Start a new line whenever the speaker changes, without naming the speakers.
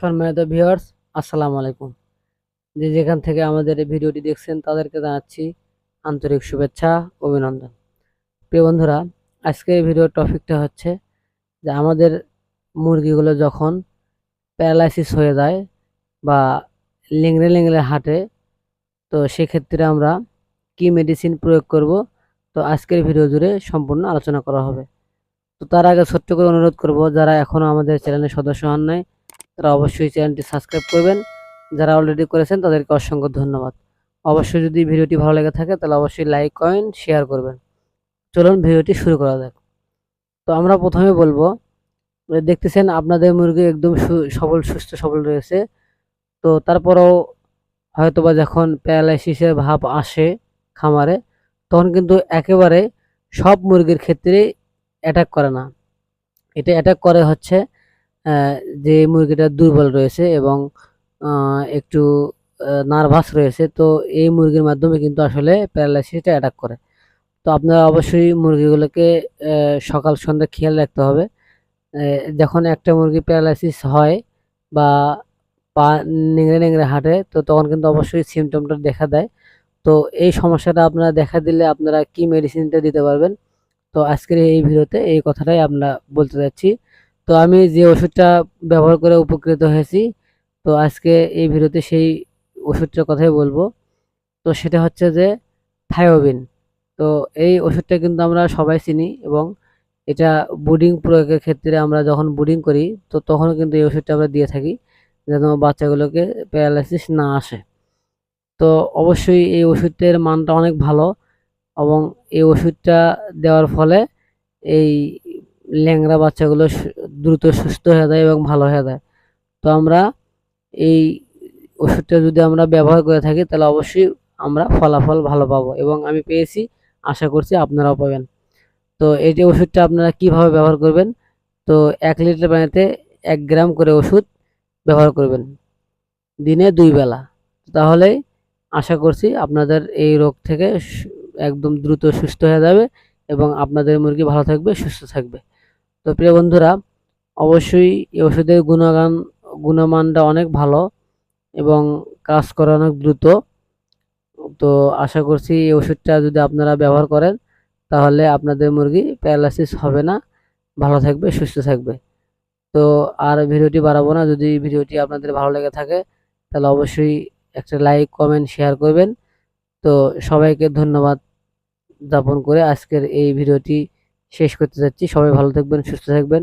সম্মানিত ভিউয়ার্স, আসসালামু আলাইকুম। যে যেখান থেকে আমাদের এই ভিডিওটি দেখছেন, তাদেরকে জানাচ্ছি আন্তরিক শুভেচ্ছা, অভিনন্দন। প্রিয় বন্ধুরা, আজকের ভিডিওর টপিকটা হচ্ছে যে আমাদের মুরগিগুলো যখন প্যারালাইসিস হয়ে যায় বা লেংড়ে লেংড়ে হাঁটে, তো সেক্ষেত্রে আমরা কি মেডিসিন প্রয়োগ করব, তো আজকের ভিডিও জুড়ে সম্পূর্ণ আলোচনা করা হবে। তো তার আগে ছোট্ট করে অনুরোধ করব, যারা এখনও আমাদের চ্যানেলের সদস্য হন নাই তারা অবশ্যই চ্যানেলটি সাবস্ক্রাইব করবেন। যারা অলরেডি করেছেন, তাদেরকে অসংখ্য ধন্যবাদ। অবশ্যই যদি ভিডিওটি ভালো লেগে থাকে, তাহলে অবশ্যই লাইক করেন শেয়ার করবেন। চলুন ভিডিওটি শুরু করা যাক। তো আমরা প্রথমে বলব দেখতেছেন আপনাদের মুরগি একদম সবল, সুস্থ, সবল রয়েছে। তো তারপরেও হয়তোবা যখন প্যারালাইসিসের ভাব আসে খামারে, তখন কিন্তু একেবারে সব মুরগির ক্ষেত্রে অ্যাটাক করে না। এটা অ্যাটাক করে হচ্ছে যে মুরগিটা দুর্বল রয়েছে এবং একটু নার্ভাস রয়েছে, তো এই মুরগির মাধ্যমে কিন্তু আসলে প্যারালাইসিসটা অ্যাটাক করে। তো আপনারা অবশ্যই মুরগিগুলোকে সকাল সন্ধ্যা খেয়াল রাখতে হবে। যখন একটা মুরগি প্যারালাইসিস হয় বা পা নেংড়ে নেংড়ে হাঁটে, তো তখন কিন্তু অবশ্যই সিমটমটা দেখা দেয়। তো এই সমস্যাটা আপনারা দেখা দিলে আপনারা কি মেডিসিনটা দিতে পারবেন? তো আজকের এই ভিডিওতে এই কথাটাই আমরা বলতে যাচ্ছি। তো আমি যে ওষুধটা ব্যবহার করে উপকৃত হয়েছি, তো আজকে এই ভিডিওতে সেই ওষুধটার কথাই বলব। তো সেটা হচ্ছে যে থায়োবিন তো এই ওষুধটা কিন্তু আমরা সবাই চিনি এবং এটা বুডিং প্রয়োগের ক্ষেত্রে আমরা যখন বুডিং করি, তো তখন কিন্তু এই ওষুধটা আমরা দিয়ে থাকি যেন বাচ্চাগুলোকে প্যারালাইসিস না আসে। তো অবশ্যই এই ওষুধটার মানটা অনেক ভালো এবং এই ওষুধটা দেওয়ার ফলে এই ল্যাংরা বাচ্চাগুলো দ্রুত সুস্থ হয়ে যায় এবং ভালো হয়ে যায়। তো আমরা এই ওষুধটা যদি আমরা ব্যবহার করে থাকি, তাহলে অবশ্যই আমরা ফলাফল ভালো পাবো এবং আমি পেয়েছি, আশা করছি আপনারাও পাবেন। তো এই যে ওষুধটা আপনারা কীভাবে ব্যবহার করবেন, তো এক লিটার পানিতে এক গ্রাম করে ওষুধ ব্যবহার করবেন, দিনে দুই বেলা। তাহলেই আশা করছি আপনাদের এই রোগ থেকে একদম দ্রুত সুস্থ হয়ে যাবে এবং আপনাদের মুরগি ভালো থাকবে, সুস্থ থাকবে। তো প্রিয় বন্ধুরা অবশ্যই এই ওষুধের গুণগান, গুণমানটা অনেক ভালো এবং কাজ করে অনেক দ্রুত। তো আশা করছি এই ওষুধটা যদি আপনারা ব্যবহার করেন, তাহলে আপনাদের মুরগি প্যারালাইসিস হবে না। ভালো থাকবে, সুস্থ থাকবে। তো আর ভিডিওটি বাড়াবো না, যদি ভিডিওটি আপনাদের ভালো লেগে থাকে, তাহলে অবশ্যই একটা লাইক, কমেন্ট, শেয়ার করবেন। তো সবাইকে ধন্যবাদ যাপন করে আজকের এই ভিডিওটি শেষ করতে যাচ্ছি। সবাই ভালো থাকবেন, সুস্থ থাকবেন।